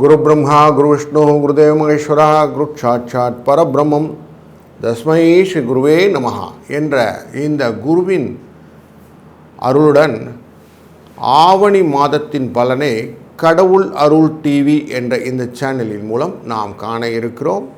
குரு பிரம்மா குரு விஷ்ணு குருதேவ மகேஸ்வரா குரு சாட்சாத் பரபிரம்மம் தஸ்மை ஸ்ரீ குருவே நமஹா என்ற இந்த குருவின் அருளுடன் ஆவணி மாதத்தின் பலனை கடவுள் அருள் டிவி என்ற இந்த சேனலின் மூலம் நாம் காண இருக்கிறோம்.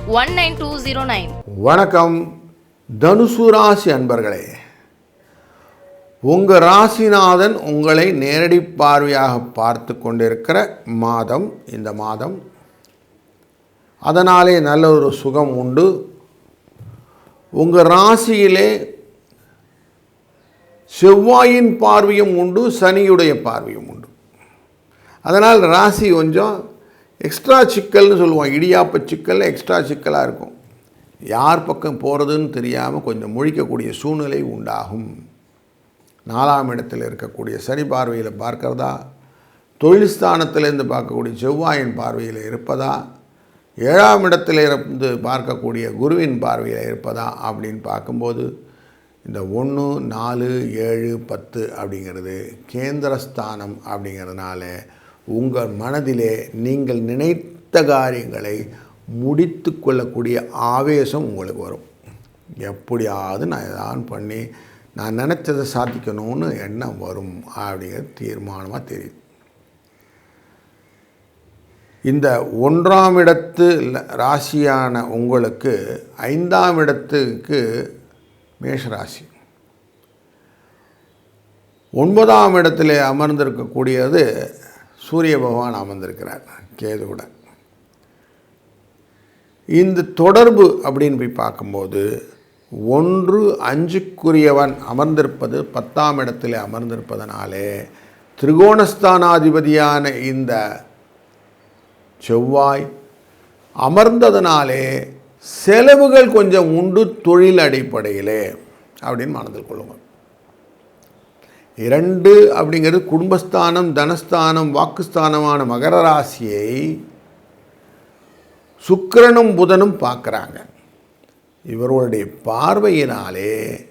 one nine two zero nine. வணக்கம் தனுசு ராசி அன்பர்களே. உங்கள் ராசிநாதன் உங்களை நேரடி பார்வையாக பார்த்து கொண்டிருக்கிற மாதம் இந்த மாதம். அதனாலே நல்ல ஒரு சுகம் உண்டு. உங்கள் ராசியிலே செவ்வாயின் பார்வையும் உண்டு சனியுடைய பார்வையும் உண்டு. அதனால் ராசி கொஞ்சம் எக்ஸ்ட்ரா சிக்கல்னு சொல்லுவோம். இடியாப்ப சிக்கல் எக்ஸ்ட்ரா சிக்கலாக இருக்கும். யார் பக்கம் போகிறதுன்னு தெரியாமல் கொஞ்சம் முழிக்கக்கூடிய சூழ்நிலை உண்டாகும். நாலாம் இடத்தில் இருக்கக்கூடிய சனி பார்வையில் பார்க்கிறதா? தொழில் ஸ்தானத்திலேருந்து பார்க்கக்கூடிய செவ்வாயின் பார்வையில் இருப்பதா? ஏழாம் இடத்தில் இருந்து பார்க்கக்கூடிய குருவின் பார்வையில் இருப்பதா? அப்படின்னு பார்க்கும்போது இந்த ஒன்று நாலு ஏழு பத்து அப்படிங்கிறது கேந்திரஸ்தானம் அப்படிங்கிறதுனால உங்கள் மனதிலே நீங்கள் நினைத்த காரியங்களை முடித்து கொள்ளக்கூடிய ஆவேசம் உங்களுக்கு வரும். எப்படியாவது நான் எதாவது பண்ணி நான் நினச்சதை சாதிக்கணும்னு எண்ணம் வரும் அப்படிங்கிறது தீர்மானமாக தெரியுது இந்த ஒன்றாம் இடத்து ராசியான உங்களுக்கு ஐந்தாம் இடத்துக்கு மேஷராசி. ஒன்பதாம் இடத்துல அமர்ந்திருக்கக்கூடியது சூரிய பகவான் அமர்ந்திருக்கிறார் கேதுவுடன். இந்த தொடர்பு அப்படின்னு போய் பார்க்கும்போது ஒன்று அஞ்சுக்குரியவன் அமர்ந்திருப்பது பத்தாம் இடத்தில் அமர்ந்திருப்பதனாலே திரிகோணஸ்தானாதிபதியான இந்த செவ்வாய் அமர்ந்ததனாலே செலவுகள் கொஞ்சம் உண்டு தொழில் அடிப்படையிலே அப்படின்னு மனதில் கொள்ளுங்கள். இரண்டு அப்படிங்கிறது குடும்பஸ்தானம் தனஸ்தானம் வாக்குஸ்தானமான மகர ராசியை சுக்கிரனும் புதனும் பார்க்குறாங்க. இவர்களுடைய பார்வையினாலே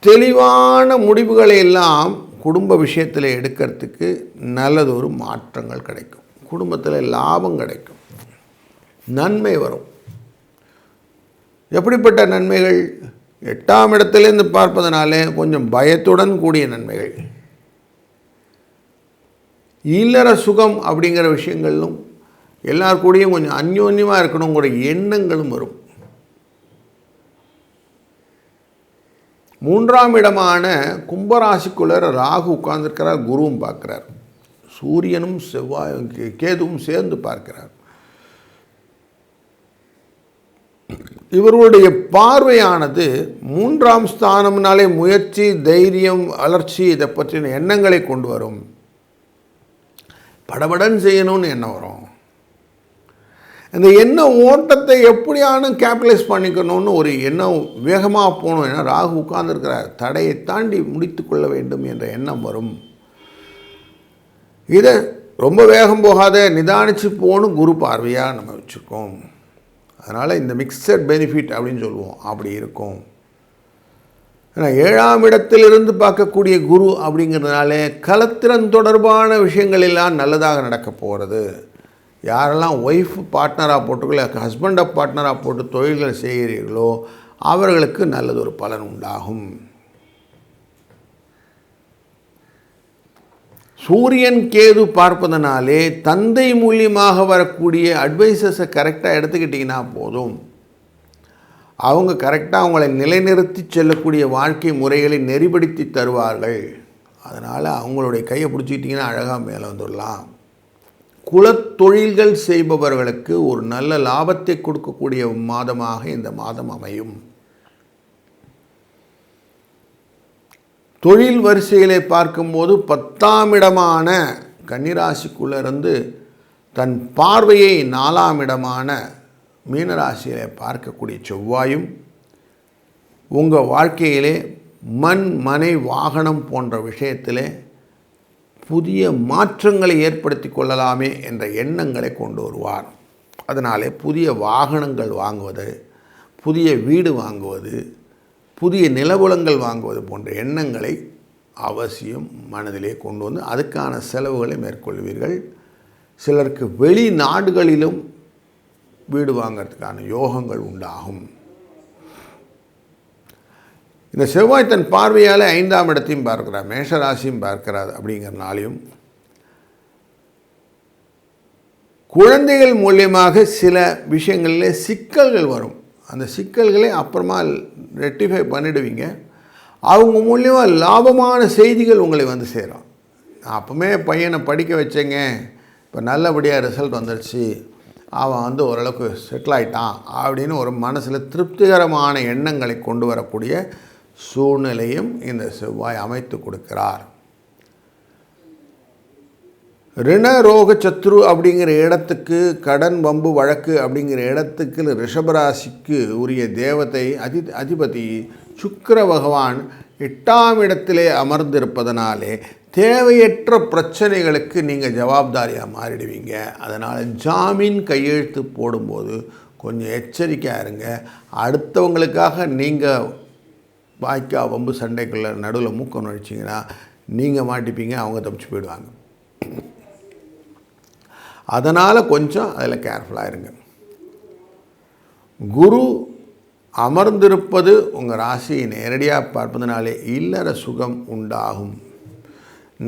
தெளிவான முடிவுகளை எல்லாம் குடும்ப விஷயத்தில் எடுக்கிறதுக்கு நல்லதொரு மாற்றங்கள் கிடைக்கும். குடும்பத்தில் லாபம் கிடைக்கும். நன்மை வரும். எப்படிப்பட்ட நன்மைகள்? எட்டாம் இடத்திலேருந்து பார்ப்பதனாலே கொஞ்சம் பயத்துடன் கூடிய நன்மைகள். இல்லற சுகம் அப்படிங்கிற விஷயங்களும் எல்லார் கூடயும் கொஞ்சம் அந்யோன்யமாக இருக்கணுங்கிற எண்ணங்களும் வரும். மூன்றாம் இடமான கும்பராசிக்குள்ளர ராகு உட்கார்ந்துருக்கிறார் குருவும் பார்க்குறார். சூரியனும் செவ்வாய் கே- கேதுவும் சேர்ந்து பார்க்கிறார். இவர்களுடைய பார்வையானது மூன்றாம் ஸ்தானம்னாலே முயற்சி தைரியம் வளர்ச்சி இதை பற்றின எண்ணங்களை கொண்டு வரும். படபடன் செய்யணும்னு எண்ணம் வரும். இந்த எண்ண ஓட்டத்தை எப்படியான கேபிட்டலைஸ் பண்ணிக்கணும்னு ஒரு எண்ணம் வேகமாக போகணும். ஏன்னா ராகு உட்கார்ந்துருக்கிறார் தடையை தாண்டி முடித்து கொள்ள வேண்டும் என்ற எண்ணம் வரும். இதை ரொம்ப வேகம் போகாத நிதானிச்சு போகணும் குரு பார்வையாக நம்ம வச்சுருக்கோம் அதனால் இந்த மிக்சட் பெனிஃபிட் அப்படின்னு சொல்லுவோம். அப்படி இருக்கும். ஏன்னா ஏழாம் இடத்திலிருந்து பார்க்கக்கூடிய குரு அப்படிங்கிறதுனாலே கலத்திறன் தொடர்பான விஷயங்கள் எல்லாம் நல்லதாக நடக்க போகிறது யாரெல்லாம் ஒய்ஃப் பார்ட்னராக போட்டுக்கல ஹஸ்பண்டை பார்ட்னராக போட்டு தொழில்களை செய்கிறீர்களோ அவர்களுக்கு நல்லது ஒரு பலன் உண்டாகும். சூரியன் கேது பார்ப்பதனாலே தந்தை மூலியமாக வரக்கூடிய அட்வைசஸை கரெக்டாக எடுத்துக்கிட்டிங்கன்னா போதும். அவங்க கரெக்டாக அவங்களை நிலைநிறுத்தி செல்லக்கூடிய வாழ்க்கை முறைகளை நெறிப்படுத்தி தருவார்கள். அதனால் அவங்களுடைய கையை பிடிச்சிக்கிட்டிங்கன்னா அழகாக மேலே வந்துடலாம். குலத்தொழில்கள் செய்பவர்களுக்கு ஒரு நல்ல லாபத்தை கொடுக்கக்கூடிய மாதமாக இந்த மாதம் அமையும். தொழில் வரிசையிலே பார்க்கும்போது பத்தாம் இடமான கன்னிராசிக்குள்ளே இருந்து தன் பார்வையை நாலாம் இடமான மீனராசியிலே பார்க்கக்கூடிய செவ்வாயும் உங்கள் வாழ்க்கையிலே மண் மனை வாகனம் போன்ற விஷயத்திலே புதிய மாற்றங்களை ஏற்படுத்தி கொள்ளலாமே என்ற எண்ணங்களை கொண்டு வருவார். அதனாலே புதிய வாகனங்கள் வாங்குவது புதிய வீடு வாங்குவது புதிய நிலவுலங்கள் வாங்குவது போன்ற எண்ணங்களை அவசியம் மனதிலே கொண்டு வந்து அதுக்கான செலவுகளை மேற்கொள்வீர்கள். சிலருக்கு வெளிநாடுகளிலும் வீடு வாங்கிறதுக்கான யோகங்கள் உண்டாகும். இந்த செவ்வாய் தன் பார்வையால் ஐந்தாம் இடத்தையும் பார்க்கிறார் மேஷராசியும் பார்க்கிறார் அப்படிங்கிறனாலையும் குழந்தைகள் மூலியமாக சில விஷயங்களில் சிக்கல்கள் வரும். அந்த சிக்கல்களை அப்புறமா ரெட்டிஃபை பண்ணிடுவீங்க. அவங்க மூலியமாக லாபமான செய்திகள் உங்களை வந்து சேரும். அப்போவுமே பையனை படிக்க வச்சேங்க. இப்போ நல்லபடியாக ரிசல்ட் வந்துடுச்சு அவன் வந்து ஓரளவுக்கு செட்டில் ஆகிட்டான் அப்படின்னு ஒரு மனசில் திருப்திகரமான எண்ணங்களை கொண்டு வரக்கூடிய சூழ்நிலையும் இந்த செவ்வாய் அமைத்து கொடுக்கிறார். ரிணரோக சத்ரு அப்படிங்கிற இடத்துக்கு கடன் வம்பு வழக்கு அப்படிங்கிற இடத்துக்கு ரிஷபராசிக்கு உரிய தேவதை அதி அதிபதி சுக்கர பகவான் எட்டாம் இடத்திலே அமர்ந்திருப்பதனாலே தேவையற்ற பிரச்சனைகளுக்கு நீங்கள் ஜவாப்தாரியாக மாறிடுவீங்க. அதனால் ஜாமீன் கையெழுத்து போடும்போது கொஞ்சம் எச்சரிக்கையாக இருங்க. அடுத்தவங்களுக்காக நீங்கள் வாய்க்கா வம்பு சண்டைக்குள்ளே நடுவில் மூக்கம் நுழைச்சிங்கன்னா நீங்கள் மாட்டிப்பீங்க அவங்க தப்பிச்சு போயிடுவாங்க. அதனால் கொஞ்சம் அதில் கேர்ஃபுல்லாக இருங்க. குரு அமர்ந்திருப்பது உங்கள் ராசியை நேரடியாக பார்ப்பதனாலே இல்லற சுகம் உண்டாகும்.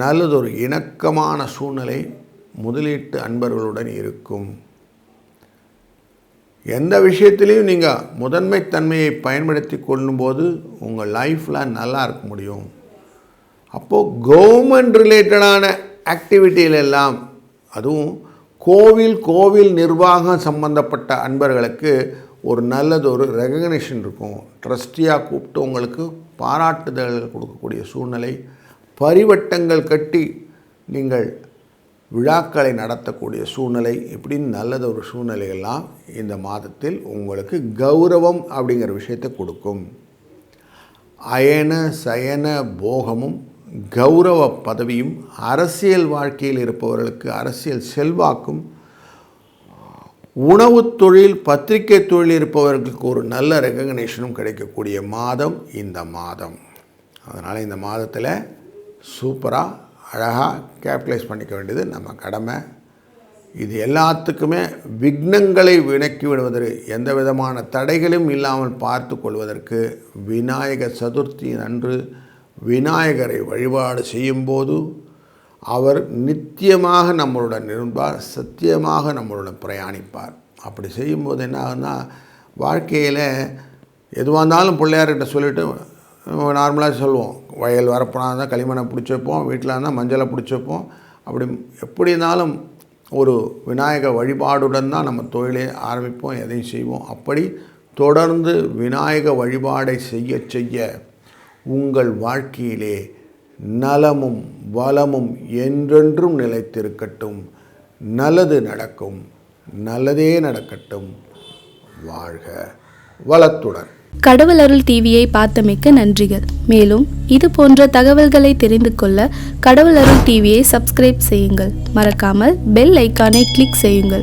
நல்லதொரு இணக்கமான சூழ்நிலை முதலீட்டு அன்பர்களுடன் இருக்கும். எந்த விஷயத்திலையும் நீங்கள் முதன்மைத்தன்மையை பயன்படுத்தி கொள்ளும்போது உங்கள் லைஃப்பில் நல்லா இருக்க முடியும். அப்போது கவர்மெண்ட் ரிலேட்டடான ஆக்டிவிட்டியிலெல்லாம் அதுவும் கோவில் கோவில் நிர்வாகம் சம்பந்தப்பட்ட அன்பர்களுக்கு ஒரு நல்லது ஒரு ரெகக்னேஷன் இருக்கும். ட்ரஸ்டியாக கூப்பிட்டு உங்களுக்கு பாராட்டுதல்கள் கொடுக்கக்கூடிய சூழ்நிலை. பரிவட்டங்கள் கட்டி நீங்கள் விழாக்களை நடத்தக்கூடிய சூழ்நிலை. இப்படின்னு நல்லது ஒரு சூழ்நிலையெல்லாம் இந்த மாதத்தில் உங்களுக்கு கௌரவம் அப்படிங்கிற விஷயத்தை கொடுக்கும். அயன சயன போகமும் கௌரவ பதவியும் அரசியல் வாழ்க்கையில் இருப்பவர்களுக்கு அரசியல் செல்வாக்கும் உணவுத் தொழில் பத்திரிகை தொழில் இருப்பவர்களுக்கு ஒரு நல்ல ரெகக்னேஷனும் கிடைக்கக்கூடிய மாதம் இந்த மாதம். அதனால் இந்த மாதத்தில் சூப்பராக அழகாக கேபிட்டலைஸ் பண்ணிக்க வேண்டியது நம்ம கடமை. இது எல்லாத்துக்குமே விக்னங்களை வினக்கி விடுவதற்கு எந்த விதமான தடைகளும் இல்லாமல் பார்த்து கொள்வதற்கு விநாயக சதுர்த்தி அன்று விநாயகரை வழிபாடு செய்யும்போது அவர் நித்தியமாக நம்மளுடன் இருப்பார் சத்தியமாக நம்மளுடன் பிரயாணிப்பார். அப்படி செய்யும்போது என்ன ஆகுதுன்னா வாழ்க்கையில் எதுவாக இருந்தாலும் பிள்ளையார்கிட்ட சொல்லிவிட்டு நார்மலாக சொல்லுவோம். வயல் வரப்போனா தான் களிமண்ணை பிடிச்சி வைப்போம் வீட்டில் இருந்தால் மஞ்சளை பிடிச்சி வைப்போம். அப்படி எப்படி இருந்தாலும் ஒரு விநாயக வழிபாடுடன் தான் நம்ம தொழிலை ஆரம்பிப்போம் எதையும் செய்வோம். அப்படி தொடர்ந்து விநாயக வழிபாடை செய்ய செய்ய உங்கள் வாழ்க்கையிலே நலமும் வளமும் என்றென்றும் நிலைத்திருக்கட்டும். நல்லது நடக்கும் நல்லதே நடக்கட்டும். வாழ்க வளத்துடன். கடவுள் அருள் டிவியை பார்த்தமைக்க நன்றிகள். மேலும் இது போன்ற தகவல்களை தெரிந்து கொள்ள கடவுள் அருள் டிவியை சப்ஸ்கிரைப் செய்யுங்கள். மறக்காமல் பெல் ஐக்கானை கிளிக் செய்யுங்கள்.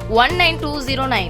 one nine two zero nine